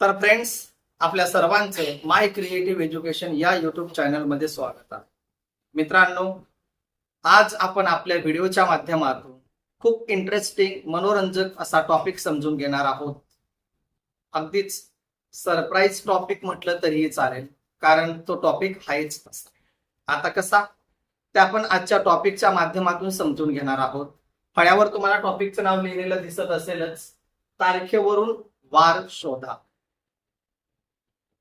तर फ्रेंड्स आपल्या सर्वांचे माय क्रिएटिव्ह एज्युकेशन या युट्यूब चॅनलमध्ये स्वागत आहे. मित्रांनो आज आपण आपल्या व्हिडिओच्या माध्यमातून खूप इंटरेस्टिंग मनोरंजक असा टॉपिक समजून घेणार आहोत. अगदीच सरप्राईज टॉपिक म्हटलं तरीही चालेल कारण तो टॉपिक आहेच तसा. आता कसा? ते आपण आजच्या टॉपिकच्या माध्यमातून समजून घेणार आहोत. फळ्यावर तुम्हाला टॉपिकचं नाव लिहिलेलं दिसत असेलच. तारखेवरून वार शोधा.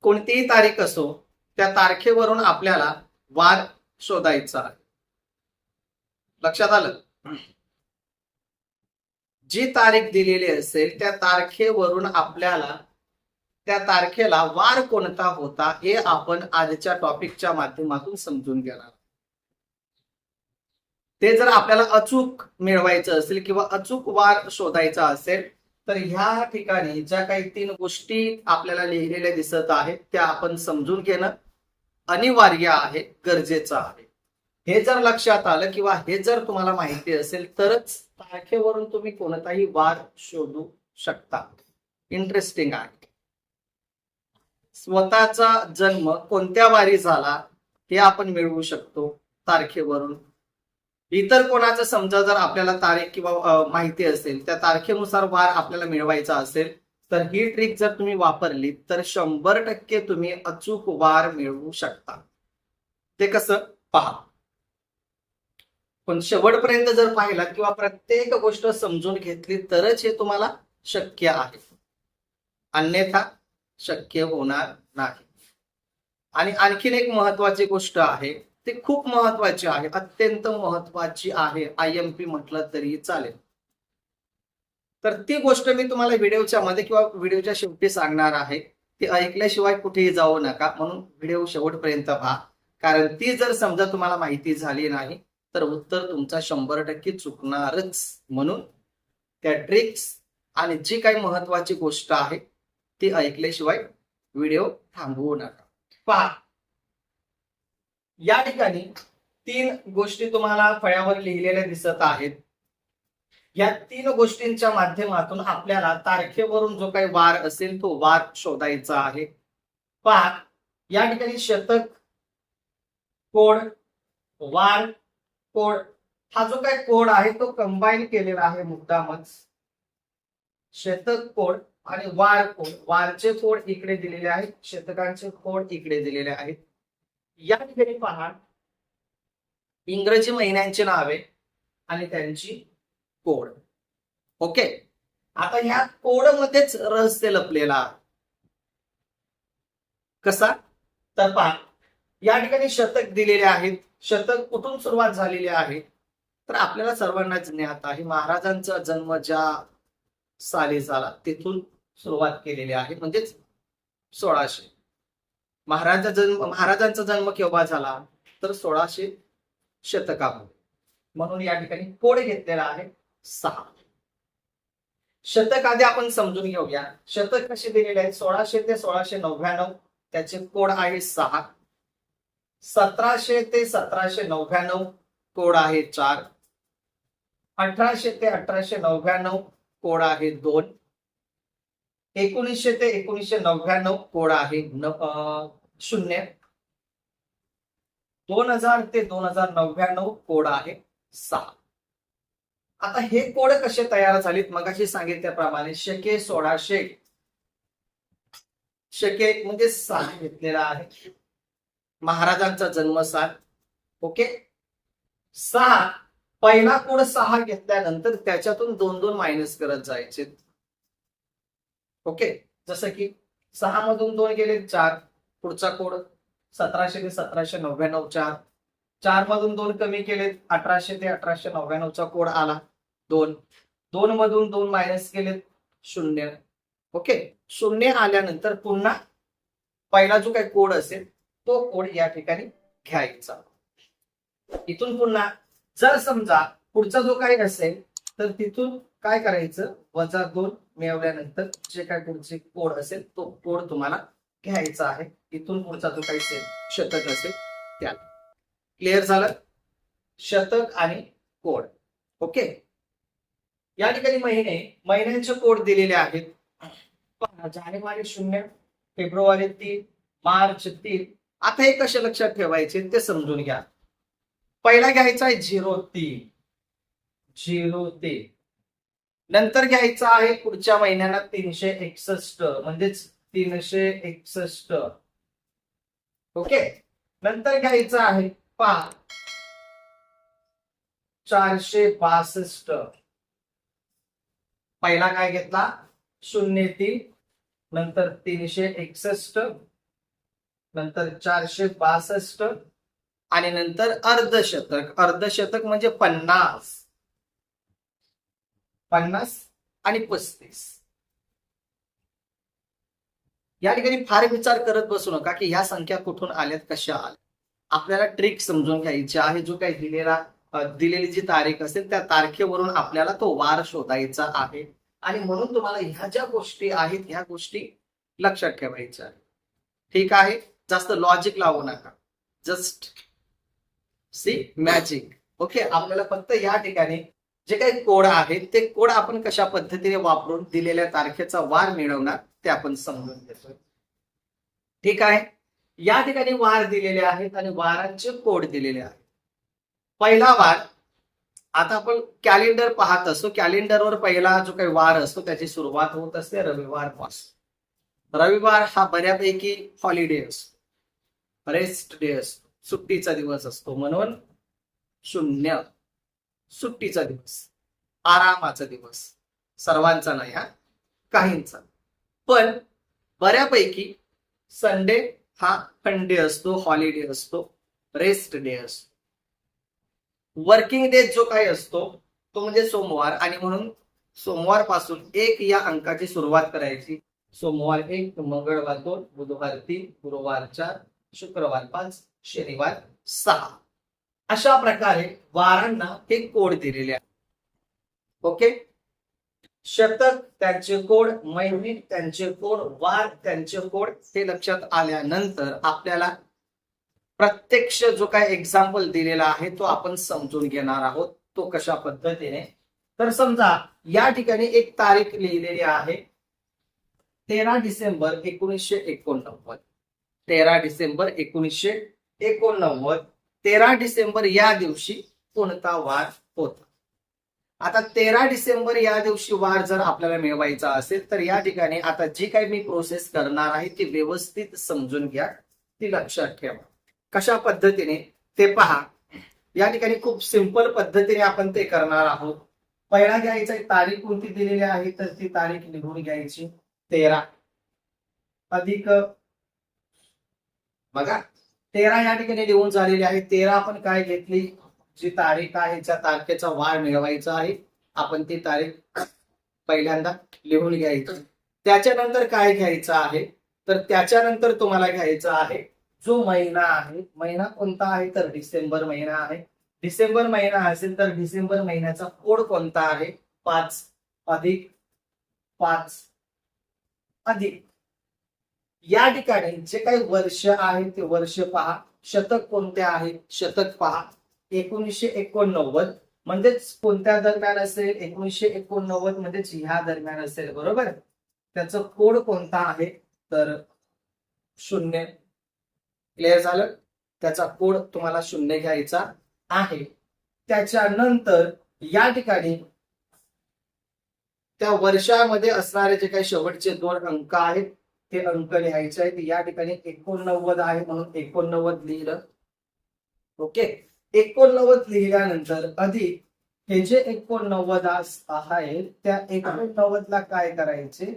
कोणतीही तारीख असो त्या तारखेवरून आपल्याला वार शोधायचा आहे. लक्षात आलं? जी तारीख दिलेली असेल त्या तारखेवरून आपल्याला त्या तारखेला वार कोणता होता हे आपण आजच्या टॉपिकच्या माध्यमातून समजून घेणार. ते जर आपल्याला अचूक मिळवायचं असेल किंवा अचूक वार शोधायचा असेल तर ह्या ठिकाणी ज्या काही तीन गोष्टी आपल्याला लिहिलेल्या दिसत आहेत त्या आपण समजून घेणं अनिवार्य आहे गरजेचं आहे. हे जर लक्षात आलं किंवा हे जर तुम्हाला माहिती असेल तरच तारखेवरून तुम्ही कोणताही वार शोधू शकता. इंटरेस्टिंग आहे. स्वतःचा जन्म कोणत्या वारी झाला हे आपण मिळवू शकतो तारखेवरून. इतर कोणाचं समजा जर आपल्याला तारीख किंवा माहिती असेल त्या तारखेनुसार वार आपल्याला मिळवायचा असेल तर ही ट्रिक जर तुम्ही वापरली तर शंभर टक्के तुम्ही अचूक वार मिळवू शकता. ते कसं? पहा. पण शेवटपर्यंत जर पाहिला किंवा प्रत्येक गोष्ट समजून घेतली तरच हे तुम्हाला शक्य आहे. अन्यथा शक्य होणार नाही. आणि आणखीन एक महत्वाची गोष्ट आहे ते खूप महत्त्वाचे आहे अत्यंत महत्वाची आहे. आय एम पी म्हटलं तरी चालेल. तर ती गोष्ट मी तुम्हाला व्हिडिओच्या मध्ये किंवा व्हिडिओच्या शेवटी सांगणार आहे. ती ऐकल्याशिवाय कुठेही जाऊ नका. म्हणून व्हिडिओ शेवटपर्यंत पहा. कारण ती जर समजा तुम्हाला माहिती झाली नाही तर उत्तर तुमचा शंभर टक्के चुकणारच. म्हणून त्या ट्रिक्स आणि जी काही महत्वाची गोष्ट आहे ती ऐकल्याशिवाय व्हिडिओ थांबवू नका. पहा. या ठिकाणी तीन गोष्टी तुम्हाला फळ्यावर लिहिलेल्या दिसत आहेत. या तीन गोष्टींच्या माध्यमातून आपल्याला तारखेवरून जो काही वार असेल तो वार शोधायचा आहे. पहा या ठिकाणी शतक कोड वार कोड हा जो काही कोड आहे तो कंबाईन केलेला आहे मुद्दामच. शतक कोड आणि वार कोड वारचे कोड इकडे दिलेले आहेत शतकांचे कोड इकडे दिलेले आहेत. या ठिकाणी पहा. इंग्रजी महिन्यांची नावे आणि त्यांची कोड. ओके? आता ह्या कोड मध्येच रहस्य लपलेला कसा? तर पहा. या ठिकाणी शतक दिलेले आहेत. शतक कुठून सुरुवात झालेली आहे? तर आपल्याला सर्वांनाच ज्ञात आहे महाराजांचा जन्म ज्या साली झाला तिथून सुरुवात केलेली आहे. म्हणजेच सोळाशे. महाराजा जन्म महाराजांचा जन्म केव्हा झाला? तर सोळाशे शतकामध्ये. म्हणून या ठिकाणी कोड घेतलेला आहे सहा. शतक आधी आपण समजून घेऊया. शतक कसे दिलेले आहेत? सोळाशे ते सोळाशे नव्याण्णव त्याचे कोड आहे सहा. सतराशे ते सतराशे नव्याण्णव कोड आहे चार. अठराशे ते अठराशे नव्याण्णव कोड आहे दोन. एकोणीसशे ते एकोणीसशे नव्याण्णव कोड आहे. शून्य. दोन हजार ते दोन हजार नव्याण्णव कोड आहे सहा. आता हे कोड कसे तयार झालेत? मगाशी सांगितल्याप्रमाणे शके सोळाशे शके म्हणजे सहा घेतलेला आहे. महाराजांचा जन्म साल ओके? सहा. पहिला कोड सहा घेतल्यानंतर त्याच्यातून दोन दोन मायनस करत जायचे. ओके? जसं की सहा मधून दोन गेले चार पुढचा कोड सतराशे ते सतराशे नव्याण्णव चार. चार मधून दोन कमी केलेत अठराशे ते अठराशे नव्याण्णवचा कोड आला दोन. दोन मधून दोन मायनस केलेत शून्य. ओके? शून्य आल्यानंतर पुन्हा पहिला जो काही कोड असेल तो कोड या ठिकाणी घ्यायचा. इथून पुन्हा जर समजा पुढचा जो काही असेल तर तिथून काय करायचं? वजा दोन मिळवल्यानंतर जे काय पुढचे कोड असेल तो कोड तुम्हाला घ्यायचा आहे. इथून पुढचा जो काही शतक असेल त्या क्लिअर झालं? शतक आणि कोड. ओके या ठिकाणी महिने महिन्यांचे कोड दिलेले आहेत. जानेवारी शून्य फेब्रुवारी तीन मार्च तीन. आता हे कसे लक्षात ठेवायचे ते समजून घ्या. पहिला घ्यायचा आहे झिरो तीन. झिरो तीन. नंतर घ्यायचा आहे पुढच्या महिन्याला तीनशे एकसष्ट म्हणजेच तीनशे एकसष्ट. ओके? नंतर घ्यायचं आहे पाच. चारशे बासष्ट. पहिला काय घेतला? शून्य तीन नंतर तीनशे एकसष्ट नंतर चारशे बासष्ट आणि नंतर अर्धशतक. अर्धशतक म्हणजे पन्नास. पन्नास आणि पस्तीस. या ठिकाणी फार विचार करत बसू नका की ह्या संख्या कुठून आल्यात कशा आल्या आपल्याला ट्रिक समजून घ्यायची आहे जो काही दिलेला दिलेली जी तारीख असेल त्या तारखेवरून आपल्याला तो वार शोधायचा आहे. आणि म्हणून तुम्हाला ह्या ज्या गोष्टी आहेत ह्या गोष्टी लक्षात ठेवायच्या ठीक आहे? जास्त लॉजिक लावू नका. जस्ट सी मॅजिक ओके आपल्याला फक्त या ठिकाणी जे काही कोड आहेत ते कोड आपण कशा पद्धतीने वापरून दिलेल्या तारखेचा वार मिळवणार ते आपण समजून घेतोय. ठीक आहे? या ठिकाणी वार दिलेले आहेत आणि वारांचे कोड दिलेले आहेत. पहिला वार आता आपण कॅलेंडर पाहत असतो कॅलेंडरवर पहिला जो काही वार असतो त्याची सुरुवात होत असते रविवारपासून रविवार हा बऱ्यापैकी हॉलिडे असतो. रेस्ट डे असतो. सुट्टीचा दिवस असतो. म्हणून शून्य. सुट्टीचा दिवस आरामाचा दिवस सर्वांचा नाही हा? काहींचा. पण बऱ्यापैकी संडे हा फंडे असतो हॉलिडे असतो रेस्ट डे असतो. वर्किंग डे जो काही असतो तो म्हणजे सोमवार आणि म्हणून सोमवारपासून एक या अंकाची सुरुवात करायची. सोमवार एक मंगळवार दोन बुधवार तीन गुरुवार चार शुक्रवार पाच शनिवार सहा. अशा प्रकारे वारांना हे कोड दिलेले आहे. ओके? शतक त्यांचे कोड महिने त्यांचे कोड वार त्यांचे कोड हे लक्षात आल्यानंतर आपल्याला प्रत्यक्ष जो काय एक्झाम्पल दिलेला आहे तो आपण समजून घेणार आहोत. तो कशा पद्धतीने? तर समजा या ठिकाणी एक तारीख लिहिलेली आहे. तेरा डिसेंबर एकोणीसशे एकोणनव्वद. तेरा डिसेंबर एकोणीसशे एकोणनव्वद. तेरा डिसेंबर या दिवशी कोणता वार होता? आता तेरा डिसेंबर या दिवशी वार जर आपल्याला मिळवायचा असेल तर या ठिकाणी आता जी काही मी प्रोसेस करणार आहे ती व्यवस्थित समजून घ्या ती लक्षात ठेवा. कशा पद्धतीने? ते पहा. या ठिकाणी खूप सिंपल पद्धतीने आपण ते करणार आहोत. पहिला घ्यायचा तारीख कोणती दिलेली आहे तर ती तारीख लिहून घ्यायची. तेरा. अधिक. बघा. तेरा या ठिकाणी लिहून झालेली आहे. तेरा आपण काय घेतली? जी तारीख आहे ज्या तारखेचा वार मिळवायचा आहे आपण ती तारीख पहिल्यांदा लिहून घ्यायची. त्याच्यानंतर काय घ्यायचं आहे? तर त्याच्यानंतर तुम्हाला घ्यायचं आहे जो महिना आहे महिना कोणता आहे? तर डिसेंबर महिना आहे. डिसेंबर महिना असेल तर डिसेंबर महिन्याचा कोड कोणता आहे? पाच अधिक पाच अधिक या ठिकाणी जे काही वर्ष आहे ते वर्ष पहा. शतक कोणते आहे? शतक पहा. एकोणीसशे एकोणनव्वद म्हणजेच कोणत्या दरम्यान असेल? एकोणीसशे एकोणनव्वद म्हणजेच ह्या दरम्यान असेल. बरोबर? त्याचं कोड कोणता आहे? तर शून्य. क्लिअर झालं? त्याचा कोड तुम्हाला शून्य घ्यायचा आहे. त्याच्यानंतर या ठिकाणी त्या वर्षामध्ये असणारे जे काही शेवटचे दोन अंक आहेत ते अंक लिहायचे आहेत. या ठिकाणी एकोणनव्वद आहे म्हणून एकोणनव्वद लिहिलं. ओके? एकोणनव्वद लिहिल्यानंतर अधिक हे जे एकोणनव्वद आहे त्या एकोणनव्वद ला काय करायचे?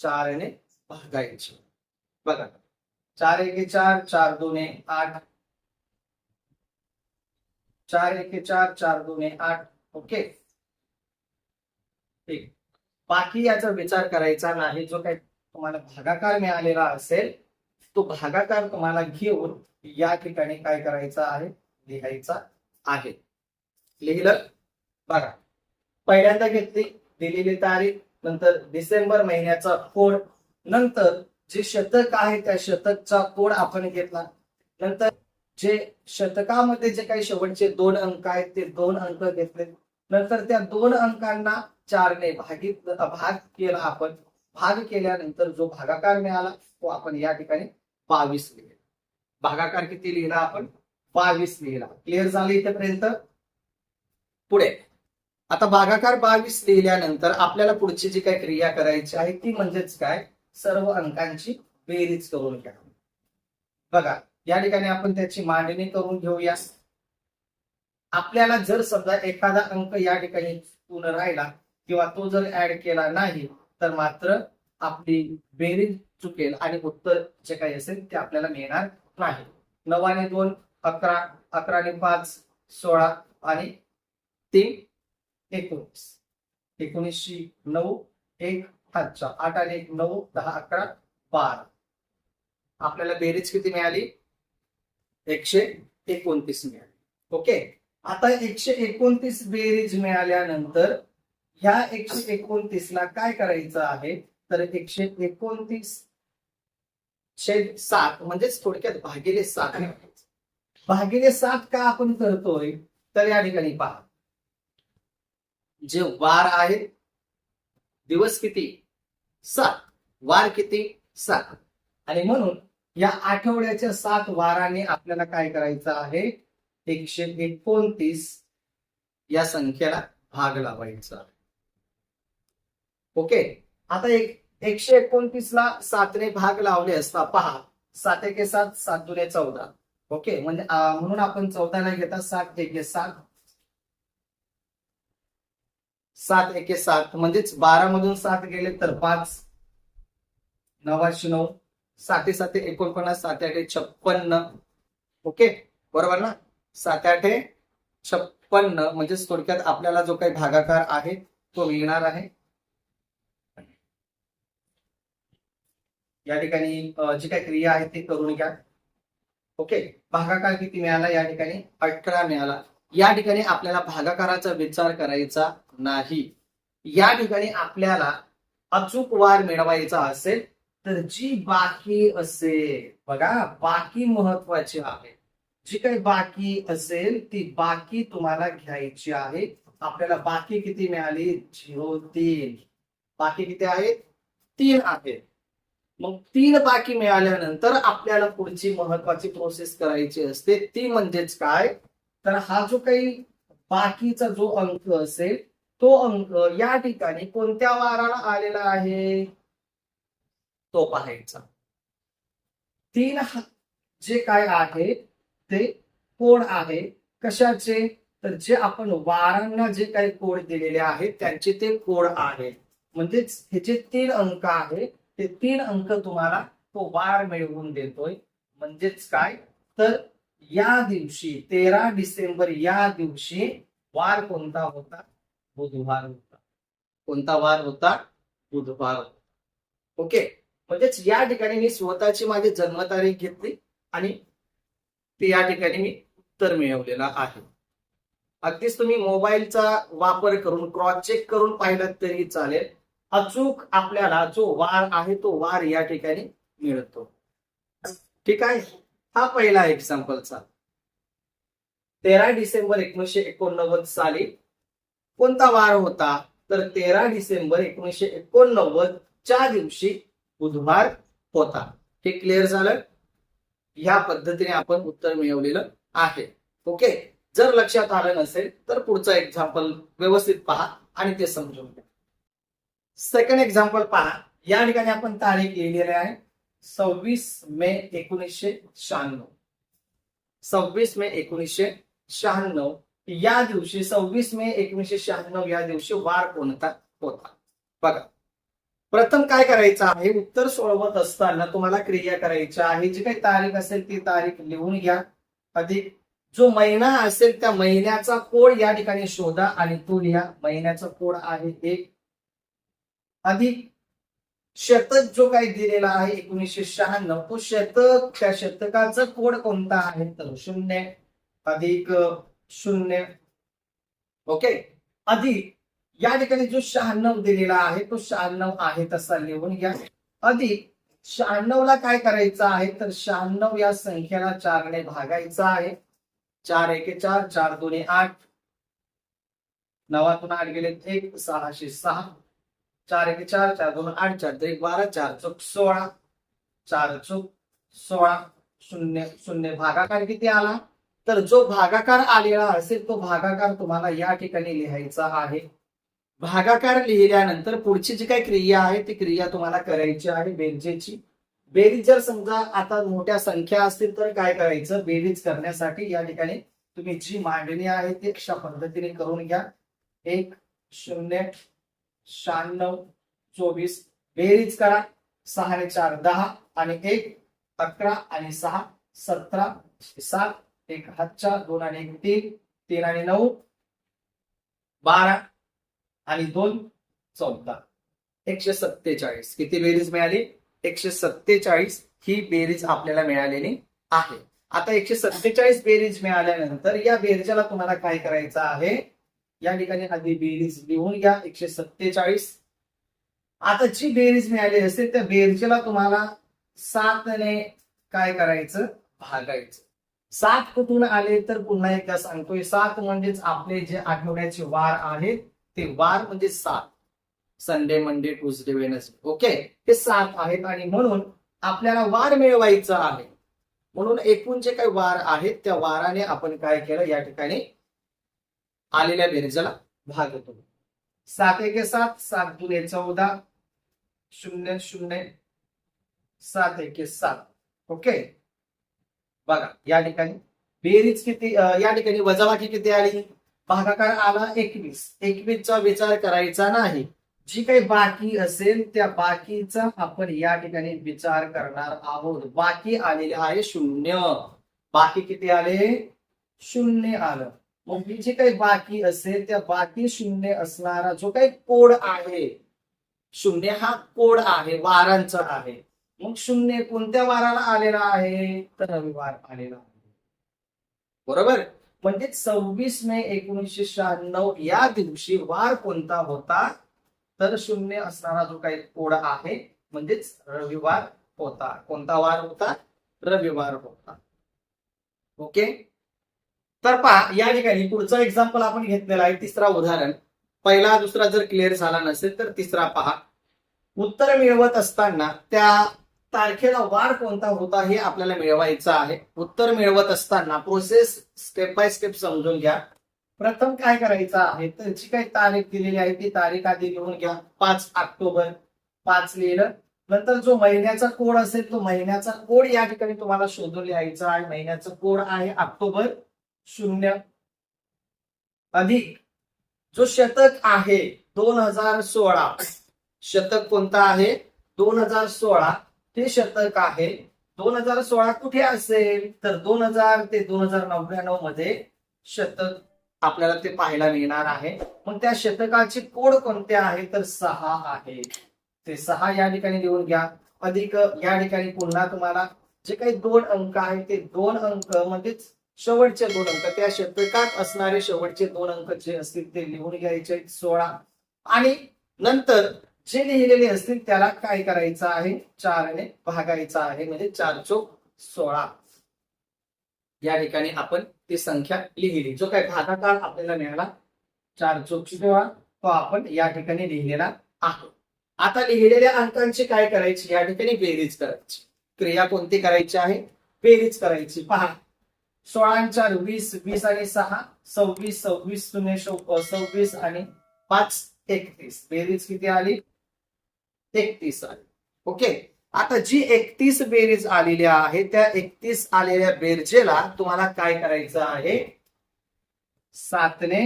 चारने भागायचे. बघा. चार एके चार चार दोने आठ. चार एके चार चार दोने आठ. ओके? ठीक. बाकी याचा विचार करायचा नाही. जो काही तुम्हाला भागाकार मिळालेला असेल तो भागाकार तुम्हाला घेऊन या ठिकाणी काय करायचा आहे? लिहायचा आहे. लिहिलं? बघा. पहिल्यांदा घेतली दिलेली तारीख नंतर डिसेंबर महिन्याचा कोड नंतर जे शतक आहे त्या शतकचा कोड आपण घेतला. नंतर जे शतकामध्ये जे काही शेवटचे दोन अंक आहेत ते दोन अंक घेतले. नंतर त्या दोन अंकांना चारने भागित भाग केला आपण. भाग केल्यानंतर जो भागाकार मिळाला तो आपण या ठिकाणी बावीस लिहिला. भागाकार किती लिहिला आपण? बावीस लिहिला. क्लिअर झालं इथेपर्यंत? पुढे. आता भागाकार बावीस लिहिल्यानंतर आपल्याला पुढची जी काय क्रिया करायची आहे ती म्हणजेच काय? सर्व अंकांची बेरीज करून घ्या. बघा या ठिकाणी आपण त्याची मांडणी करून घेऊया. आपल्याला जर समजा एखादा अंक या ठिकाणी पूर्ण राहिला किंवा तो जर ऍड केला नाही तर मात्र आपली बेरीज चुकेल आणि उत्तर जे काही असेल ते आपल्याला मिळणार नाही. नवाने दोन अकरा अकराने पाच सोळा आणि तीन एकोणीस. एकोणीसशे नऊ एक अच्छा आठ आणि एक नऊ दहा अकरा बारा. आपल्याला बेरीज किती मिळाली? एकशे एकोणतीस मिळाली. ओके? आता एकशे एकोणतीस बेरीज मिळाल्यानंतर ह्या एकशे एकोणतीस ला काय करायचं आहे? तर एकशे एकोणतीस छेद सात म्हणजेच थोडक्यात भागिले सात. भागिले सात का आपण करतोय? तर या ठिकाणी पहा. जे वार आहेत दिवस किती? सात. वार किती? सात. आणि म्हणून या आठवड्याच्या सात वाराने आपल्याला काय करायचं आहे? एकशे एकोणतीस या संख्येला भाग लावायचा ओके? आता एक एकशे एकोणतीस ला सातने भाग लावले असता पहा. सात एके सात सात दुने चौदा. ओके? म्हणजे म्हणून आपण चौदा नाही घेता सात एके सात. सात एके सात म्हणजेच बारा मधून सात गेले तर पाच. नवाशे नऊ. साते साते एकोणपन्नास सात आठे छप्पन्न. ओके? बरोबर ना? सात आठे छप्पन्न म्हणजेच थोडक्यात आपल्याला जो काही भागाकार आहे तो मिळणार आहे. या ठिकाणी जी काही क्रिया आहे ती करून घ्या. ओके? भागाकार किती मिळाला या ठिकाणी? अठरा मिळाला. या ठिकाणी आपल्याला भागाकाराचा विचार करायचा नाही. या ठिकाणी आपल्याला अचूक वार मिळवायचा असेल तर जी बाकी असेल बघा बाकी महत्वाची आहे. जी काही बाकी असेल ती बाकी तुम्हाला घ्यायची आहे. आपल्याला बाकी किती मिळाली? झिरो तीन. बाकी किती आहेत तीन आहेत मग तीन बाकी मिळाल्यानंतर आपल्याला पुढची महत्वाची प्रोसेस करायची असते ती म्हणजेच काय? तर हा जो काही बाकीचा जो अंक असेल तो अंक या ठिकाणी कोणत्या वाराला आलेला आहे? तो पाहायचा. तीन जे काय आहे ते कोड आहे? कशाचे? तर जे आपण वारांना जे काही कोड दिलेले आहेत त्यांचे ते कोड आहे म्हणजेच हे जे तीन अंक आहे ते तीन अंक तुम्हाला तो वार मिळवून देतोय. म्हणजेच काय? तर या दिवशी तेरा डिसेंबर या दिवशी वार कोणता होता? बुधवार होता. कोणता वार होता? बुधवार होता. ओके? म्हणजेच या ठिकाणी मी स्वतःची माझी जन्मतारीख घेतली आणि ते या ठिकाणी मी उत्तर मिळवलेलं आहे. अगदीच तुम्ही मोबाईलचा वापर करून क्रॉस चेक करून पाहिलं तरी चालेल. अचूक आपल्याला जो वार आहे तो वार या ठिकाणी मिळतो. ठीक आहे? हा पहिला एक्झाम्पलचा तेरा डिसेंबर एकोणीशे एकोणनव्वद साली कोणता वार होता? तर तेरा डिसेंबर एकोणीशे एकोणनव्वद च्या दिवशी बुधवार होता. हे क्लिअर झालं? ह्या पद्धतीने आपण उत्तर मिळवलेलं आहे. ओके जर लक्षात आलं नसेल तर पुढचं एक्झाम्पल व्यवस्थित पहा आणि ते समजून घ्या. सेकंड एक्झाम्पल पहा. या ठिकाणी आपण तारीख लिहिलेली आहे. सव्वीस मे एकोणीसशे शहाण्णव. सव्वीस मे एकोणीसशे शहाण्णव. या दिवशी सव्वीस मे एकोणीसशे शहाण्णव या दिवशी वार कोणता होता? बघा. प्रथम काय करायचं आहे? उत्तर सोडवत असताना तुम्हाला क्रिया करायची आहे. जी काही तारीख असेल ती तारीख लिहून घ्या. अधिक जो महिना असेल त्या महिन्याचा कोड या ठिकाणी शोधा आणि तो लिहा. महिन्याचा कोड आहे एक अधिक शतक जो काही दिलेला आहे एकोणीसशे शहाण्णव तो शतक त्या शतकाचा कोड कोणता आहे? तर शून्य अधिक शून्य. ओके? अधिक या ठिकाणी जो शहाण्णव दिलेला आहे तो शहाण्णव आहे तसा लिहून घ्या. अधिक शहाण्णवला काय करायचं आहे? तर शहाण्णव या संख्येला चारने भागायचं आहे. चार एके चार चार दोन्ही आठ. नवातून आठ गेले एक सहाशे सहा. चार एक चार चार दोन आठ चार तर एक बारा चार चौक सोळा चार चौक सोळा शून्य शून्य भागाकार किती आला? तर जो भागाकार आलेला असेल तो भागाकार तुम्हाला या ठिकाणी लिहायचा आहे. भागाकार लिहिल्यानंतर पुढची जी काही क्रिया आहे ती क्रिया तुम्हाला करायची आहे बेरजेची. बेरीज जर समजा आता मोठ्या संख्या असतील तर काय करायचं? बेरीज करण्यासाठी या ठिकाणी तुम्ही जी मांडणी आहे ती अशा पद्धतीने करून घ्या. एक शून्य शहाण्णव चोवीस. बेरीज करा. सहा आणि चार दहा. आणि एक अकरा आणि सहा सतरा सात एक हजार दोन आणि एक तीन तीन आणि नऊ बारा आणि दोन चौदा. एकशे सत्तेचाळीस. किती बेरीज मिळाली? एकशे सत्तेचाळीस ही बेरीज आपल्याला मिळालेली आहे. आता एकशे सत्तेचाळीस बेरीज मिळाल्यानंतर या बेरजेला तुम्हाला काय करायचं आहे? या ठिकाणी आधी बेरीज लिहून घ्या एकशे सत्तेचाळीस. आता जी बेरीज मिळाली असेल त्या बेरजेला तुम्हाला सातने काय करायचं? भागायचं. सात कुठून आले तर पुन्हा एकदा सांगतोय. सात म्हणजेच आपले जे आठवड्याचे वार आहेत ते वार म्हणजे सात. Sunday Monday Tuesday Wednesday. Okay? हे सात आहेत आणि म्हणून आपल्याला वार मिळवायचा आहे. म्हणून एकूण जे काही वार आहेत त्या वाराने आपण काय केलं? या ठिकाणी आलेल्या बेरजेला येतो सात एके सात सात दुने चौदा शून्य शून्य सात एके सात. ओके? बघा या ठिकाणी बेरीज किती या ठिकाणी वजाबाकी किती आली? भागाकार आला एकवीस. एकवीसचा विचार करायचा नाही. जी काही बाकी असेल त्या बाकीचा आपण या ठिकाणी विचार करणार आहोत. बाकी आलेले आहे शून्य. बाकी किती आले? शून्य आलं. मग जी काही बाकी असेल त्या बाकी शून्य असणारा जो काही कोड आहे शून्य हा कोड आहे वारांचा आहे. मग शून्य कोणत्या वाराला आलेला आहे? तर रविवार आलेला आहे. बरोबर? म्हणजे सव्वीस मे एकोणीसशे शहाण्णव या दिवशी वार कोणता होता? तर शून्य असणारा जो काही कोड आहे म्हणजेच रविवार होता. कोणता वार होता? रविवार होता. ओके? तर पहा या ठिकाणी पुढचं एक्झाम्पल आपण घेतलेलं आहे तिसरा उदाहरण. पहिला दुसरा जर क्लिअर झाला नसेल तर तिसरा पहा. उत्तर मिळवत असताना त्या तारखेला वार कोणता होता हे आपल्याला मिळवायचं आहे. उत्तर मिळवत असताना प्रोसेस स्टेप बाय स्टेप समजून घ्या. प्रथम काय करायचं आहे? तर जी काही तारीख दिलेली आहे ती तारीख आधी लिहून घ्या. पाच ऑक्टोबर. पाच लिहिलं. नंतर जो महिन्याचा कोड असेल तो महिन्याचा कोड या ठिकाणी तुम्हाला शोधून लिहायचा आहे. महिन्याचा कोड आहे ऑक्टोबर. शून्य. अधिक जो शतक आहे दोन हजार सोळा. शतक कोणता आहे? दोन हजार सोळा. ते शतक आहे. दोन हजार सोळा कुठे असेल? तर दोन हजार ते दोन हजार नव्याण्णवमध्ये शतक आपल्याला ते पाहायला मिळणार आहे. मग त्या शतकाचे कोड कोणते आहे? तर सहा आहे. ते सहा या ठिकाणी लिहून घ्या. अधिक या ठिकाणी पुन्हा तुम्हाला जे काही दोन अंक आहेत ते दोन अंक म्हणजेच शेवटचे दोन अंक. त्या शतकात असणारे शेवटचे दोन अंक जे असतील ते लिहून घ्यायचे. सोळा. आणि नंतर जे लिहिलेले असतील त्याला काय करायचं आहे? चारने भागायचा आहे. म्हणजे चार चोक सोळा. या ठिकाणी आपण ती संख्या लिहिली. जो काय भागाकार आपल्याला मिळाला चार चोकची सोळा तो आपण या ठिकाणी लिहिलेला आहोत. आता लिहिलेल्या अंकांची काय करायची? या ठिकाणी बेरीज करायची. क्रिया कोणती करायची आहे? बेरीज करायची. पहा. सोळा आणि चार वीस वीस आणि सहा सव्वीस सव्वीस शून्य सव्वीस आणि पाच एकतीस. बेरीज किती आली? एकतीस आली. ओके. आता जी एकतीस बेरीज आलेली आहे त्या एकतीस आलेल्या बेरजेला तुम्हाला काय करायचं आहे? सातने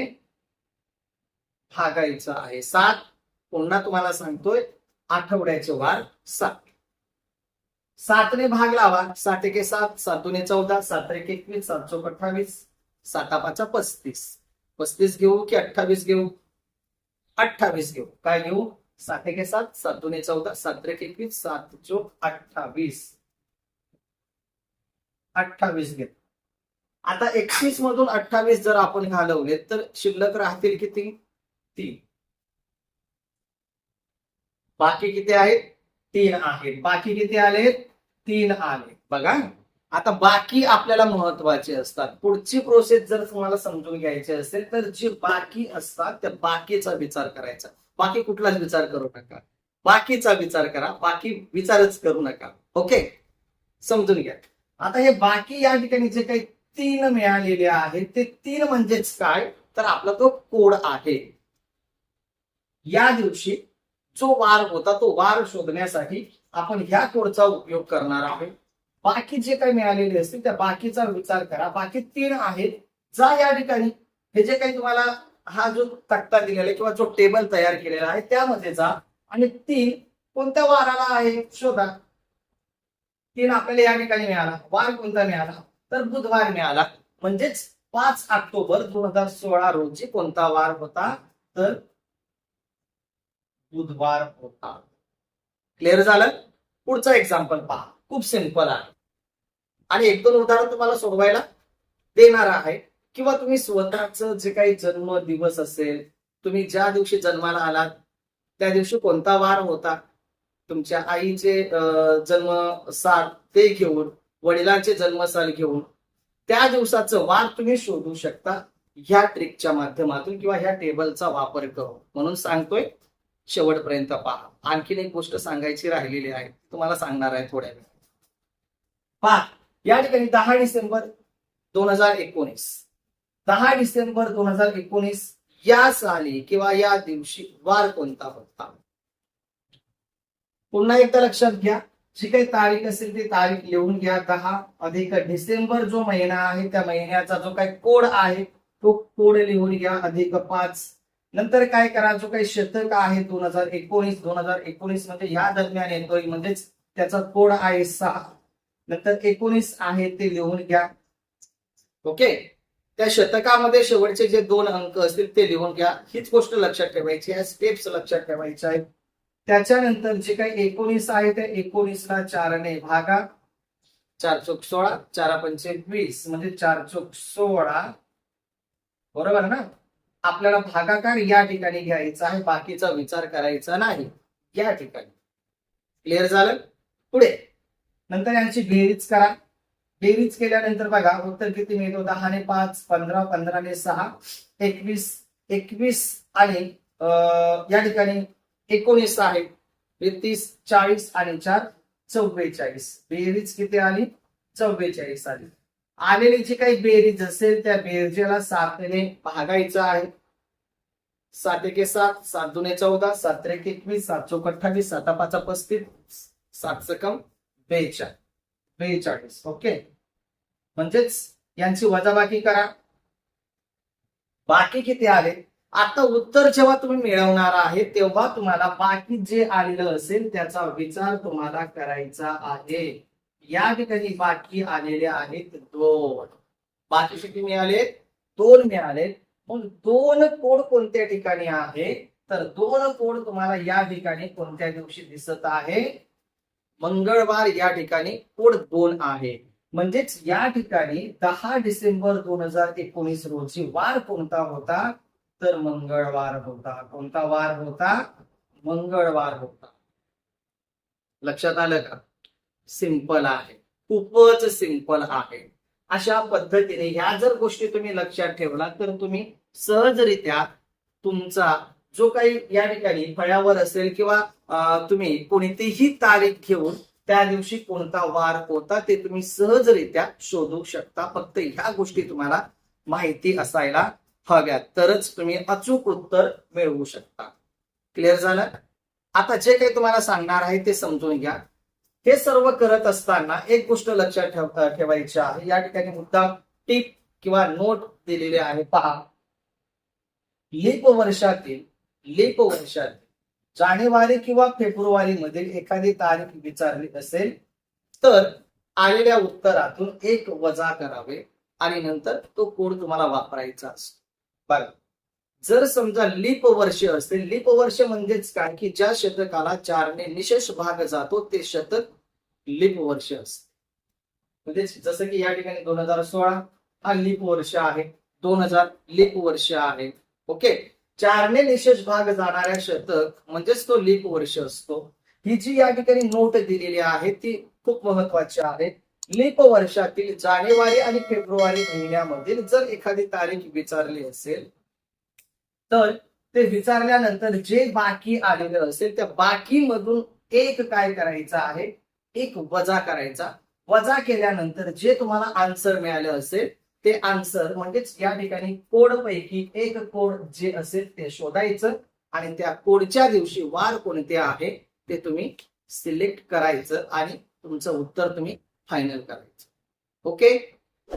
भागायचं आहे. सात पुन्हा तुम्हाला सांगतोय आठवड्याचे वार सात. सातने भाग लावा. सात एके सात सातुने चौदा सात एक एकवीस सात चौक अठ्ठावीस साता पाचा पस्तीस. पस्तीस घेऊ की अठ्ठावीस घेऊ? अठ्ठावीस घेऊ. काय घेऊ? सात एके सात सातुने चौदा सात एक एकवीस सात चौक अठ्ठावीस. अठ्ठावीस घेऊ. आता एकतीस मधून अठ्ठावीस जर आपण घालवले तर शिल्लक राहतील किती? तीन. बाकी किती आहेत? तीन आहेत. बाकी किती आले तीन आले. बघा. आता बाकी आपल्याला महत्त्वाचे असतात. पुढची प्रोसेस जर तुम्हाला समजून घ्यायची असेल तर जे बाकी असतात त्या बाकीचा विचार करायचा. बाकी कुठलाच विचार करू नका. बाकीचा विचार करा. बाकी विचारच करू नका. ओके? समजून घ्या. आता हे बाकी या ठिकाणी जे काही तीन मिळालेले आहेत ते तीन म्हणजेच काय? तर आपला तो कोड आहे. या दिवशी जो वार होता तो वार शोधण्यासाठी आपण ह्या कोडचा उपयोग करणार आहोत. बाकी जे काही मिळालेले असतील त्या बाकीचा विचार करा. बाकी तीन आहेत. जा या ठिकाणी. हे जे काही तुम्हाला हा जो तक्ता दिलेला किंवा जो टेबल तयार केलेला आहे त्यामध्ये जा. आणि तीन कोणत्या वाराला आहे? शोधा. तीन आपल्याला या ठिकाणी मिळाला. वार कोणता मिळाला? तर बुधवार मिळाला. म्हणजेच पाच ऑक्टोबर दोन हजार सोळा रोजी कोणता वार होता? तर बुधवार होता. क्लिअर झालं? पुढचं एक्झाम्पल पहा. खूप सिंपल आहे. आणि एक दोन उदाहरण तुम्हाला सोडवायला देणार आहे. किंवा तुम्ही स्वतःच जे काही जन्म दिवस असेल तुम्ही ज्या दिवशी जन्माला आलात त्या दिवशी कोणता वार होता? तुमच्या आईचे जन्म साल ते घेऊन वडिलांचे जन्मसाल घेऊन त्या दिवसाचं वार तुम्ही शोधू शकता. ह्या ट्रिकच्या माध्यमातून किंवा ह्या टेबलचा वापर करून. म्हणून सांगतोय शेवटपर्यंत पहा. आणखीन एक गोष्ट सांगायची राहिलेली आहे. तुम्हाला सांगणार आहे थोड्या वेळ पहा या ठिकाणी दहा डिसेंबर दोन हजार एकोणीस. दहा डिसेंबर दोन हजार एकोणीस या साली किंवा या दिवशी वार कोणता होता? पुन्हा एकदा लक्षात घ्या. जी काही तारीख असेल ती तारीख लिहून घ्या. दहा अधिक डिसेंबर जो महिना आहे त्या महिन्याचा जो काही कोड आहे तो कोड लिहून घ्या. अधिक पाच नंतर काय करा जो काही शतक आहे दोन हजार एकोणीस दोन हजार एकोणीस म्हणजे मध्ये या दरम्यान येतोय म्हणजेच त्याचा कोड आहे सहा. नंतर एकोणीस आहे ते लिहून घ्या. ओके? त्या शतकामध्ये शेवटचे जे दोन अंक असतील ते लिहून घ्या. हीच गोष्ट लक्षात ठेवायची आहे. स्टेप्स लक्षात ठेवायच्या आहेत. त्याच्यानंतर जे काही एकोणीस आहे ते एकोणीसला चारने भागा. चार चोक सोळा चारा पंचे वीस. म्हणजे चार चोक सोळा. बरोबर ना? आपल्याला भागाकार या ठिकाणी घ्यायचा आहे बाकीचा विचार करायचा नाही. या ठिकाणी. क्लिअर झालं? पुढे. नंतर यांची बेरीज करा. बेरीज केल्यानंतर बघा उत्तर किती मिळतो? दहा ने पाच पंधरा पंधरा ने सहा एकवीस एकवीस आणि या ठिकाणी एकोणीस आहे. तीस चाळीस आणि चार चव्वेचाळीस. बेरीज किती आली? चव्वेचाळीस आली. आलेली जी काही बेरीज असेल त्या बेरजेला सातने भागायचं आहे. सात एके सात सात दुने चौदा सात एक एकवीस सात चौक अठ्ठावीस साता पाचा पस्तीस सात सकम बेचाळीस. बेचाळीस ओके? म्हणजेच यांची वजाबाकी करा. बाकी किती आले? आता उत्तर जेव्हा तुम्ही मिळवणार आहे तेव्हा तुम्हाला बाकी जे आलेलं असेल त्याचा विचार तुम्हाला करायचा आहे. या ठिकाणी बाकी आलेले आहेत दोन. बाकी किती मिळाले? दोन मिळाले. मग दोन कोड कोणत्या ठिकाणी आहे? तर दोन कोड तुम्हाला या ठिकाणी कोणत्या दिवशी दिसत आहे? मंगळवार या ठिकाणी कोड दोन आहे. म्हणजेच या ठिकाणी दहा डिसेंबर दोन हजार एकोणीस रोजी वार कोणता होता? तर मंगळवार होता. कोणता वार होता? मंगळवार होता. लक्षात आलं का? सिंपल आहे. खूपच सिंपल आहे. अशा पद्धतीने ह्या जर गोष्टी तुम्ही लक्षात ठेवला तर तुम्ही सहजरित्या तुमचा जो काही या ठिकाणी फळ्यावर असेल किंवा तुम्ही कोणतीही तारीख घेऊन त्या दिवशी कोणता वार होता ते तुम्ही सहजरित्या शोधू शकता. फक्त ह्या गोष्टी तुम्हाला माहिती असायला हव्यात. तरच तुम्ही अचूक उत्तर मिळवू शकता. क्लिअर झालं? आता जे काही तुम्हाला सांगणार आहे ते समजून घ्या. हे सर्व करत असताना एक गोष्ट लक्षात ठेव ठेवायची आहे. या ठिकाणी मुद्दा टिप किंवा नोट दिलेले आहे. पहा. लीप वर्षातील लीप वर्षातील जानेवारी किंवा फेब्रुवारी मधील एखादी तारीख विचारली असेल तर आलेल्या उत्तरातून एक वजा करावे आणि नंतर तो कोड तुम्हाला वापरायचा असतो. बघा. जर समजा लीप वर्ष असेल लीप वर्ष म्हणजेच काय? की ज्या शतकाला चारने निशेष भाग जातो ते शतक लीप वर्ष असते. म्हणजे जसं की या ठिकाणी दोन हजार सोळा हा लीप वर्ष आहे दोन हजार लीप वर्ष आहे. ओके? चारने निशेष भाग जाणाऱ्या शतक म्हणजेच तो लीप वर्ष असतो. ही जी या ठिकाणी नोट दिलेली आहे ती खूप महत्वाची आहे. लीप वर्षातील जानेवारी आणि फेब्रुवारी महिन्यामधील जर एखादी तारीख विचारली असेल तर ते विचारल्यानंतर जे बाकी आलेलं असेल त्या बाकी मधून एक काय करायचं आहे? एक वजा करायचा. वजा केल्यानंतर जे तुम्हाला आन्सर मिळालं असेल ते आन्सर म्हणजेच या ठिकाणी कोड पैकी एक कोड जे असेल ते शोधायचं आणि त्या कोडच्या दिवशी वार कोणते आहे ते तुम्ही सिलेक्ट करायचं आणि तुमचं उत्तर तुम्ही फायनल करायचं. ओके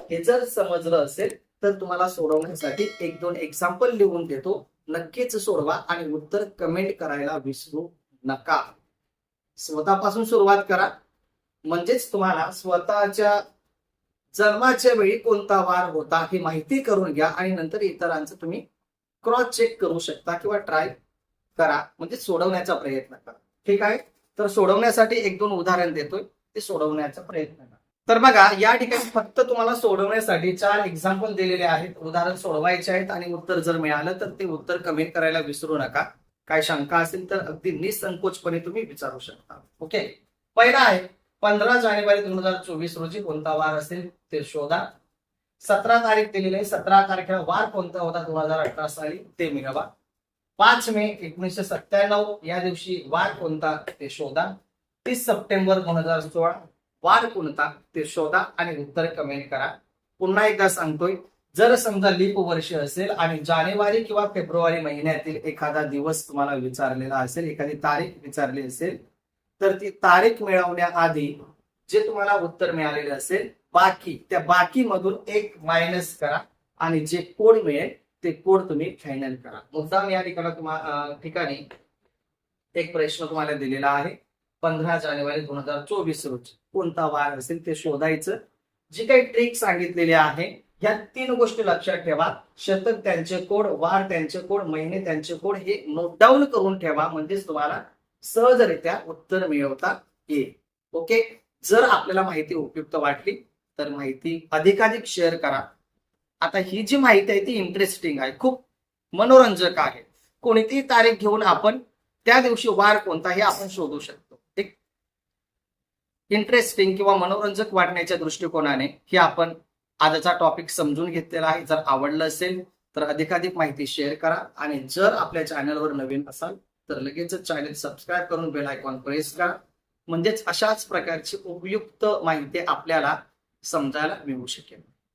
हे जर समजलं असेल तर तुम्हाला सोडवण्यासाठी एक दोन एक्झाम्पल लिहून देतो. नक्कीच सोडवा आणि उत्तर कमेंट करायला विसरू नका. स्वतःपासून सुरुवात करा. म्हणजेच तुम्हाला स्वतःच्या जन्माच्या वेळी कोणता वार होता ही माहिती करून घ्या आणि नंतर इतरांचं तुम्ही क्रॉस चेक करू शकता किंवा ट्राय करा. म्हणजे सोडवण्याचा प्रयत्न करा. ठीक आहे? तर सोडवण्यासाठी एक दोन उदाहरण देतोय. ते सोडवण्याचा प्रयत्न करा. तर बघा या ठिकाणी फक्त तुम्हाला सोडवण्यासाठी चार एक्झाम्पल दिलेले आहेत. उदाहरण सोडवायचे आहेत आणि उत्तर जर मिळालं तर ते उत्तर कमेंट करायला विसरू नका. काय शंका असेल तर अगदी निसंकोचपणे तुम्ही विचारू शकता. ओके पहिला आहे पंधरा जानेवारी दोन हजार चोवीस रोजी कोणता वार असेल ते शोधा. सतरा तारीख दिलेली आहे. सतरा तारखेला वार कोणता होता दोन हजार अठरा साली ते मिळवा. पाच मे एकोणीसशे सत्त्याण्णव या दिवशी वार कोणता ते शोधा. तीस सप्टेंबर दोन हजार सोळा वार कोणता ते शोधा आणि उत्तर कमेंट करा. पुन्हा एकदा सांगतोय जर समजा लीप वर्ष असेल आणि जानेवारी किंवा फेब्रुवारी महिन्यातील एखादा दिवस तुम्हाला विचारलेला असेल एखादी तारीख विचारली असेल तर ती तारीख मिळवण्याआधी जे तुम्हाला उत्तर मिळालेले असेल बाकी त्या बाकी मधून एक मायनस करा आणि जे कोड मिळेल ते कोड तुम्ही फायनल करा. मुद्दाम या ठिकाणी तुम्हाला ठिकाणी एक प्रश्न तुम्हाला दिलेला आहे. पंधरा जानेवारी दोन हजार चोवीस रोजी. कोणता वार असेल ते शोधायचं. जी काही ट्रिक सांगितलेली आहे या तीन गोष्टी लक्षात ठेवा. शतक त्यांचे कोड वार त्यांचे कोड महिने त्यांचे कोड हे नोट डाऊन करून ठेवा. म्हणजेच तुम्हाला सहजरित्या उत्तर मिळवता येईल. ओके? जर आपल्याला माहिती उपयुक्त वाटली तर माहिती अधिकाधिक शेअर करा. आता ही जी माहिती आहे ती इंटरेस्टिंग आहे. खूप मनोरंजक आहे. कोणतीही तारीख घेऊन आपण त्या दिवशी वार कोणता हे आपण शोधू शकतो. इंटरेस्टिंग किंवा मनोरंजक वाटण्याच्या दृष्टिकोनाने हे आपण आजचा टॉपिक समजून घेतलेला आहे. जर आवडलं असेल तर अधिकाधिक माहिती शेअर करा. आणि जर आपल्या चॅनलवर नवीन असाल तर लगेच चॅनल सबस्क्राईब करून बेल आयकॉन प्रेस करा. म्हणजेच अशाच प्रकारची उपयुक्त माहिती आपल्याला समजायला मिळू शकेल.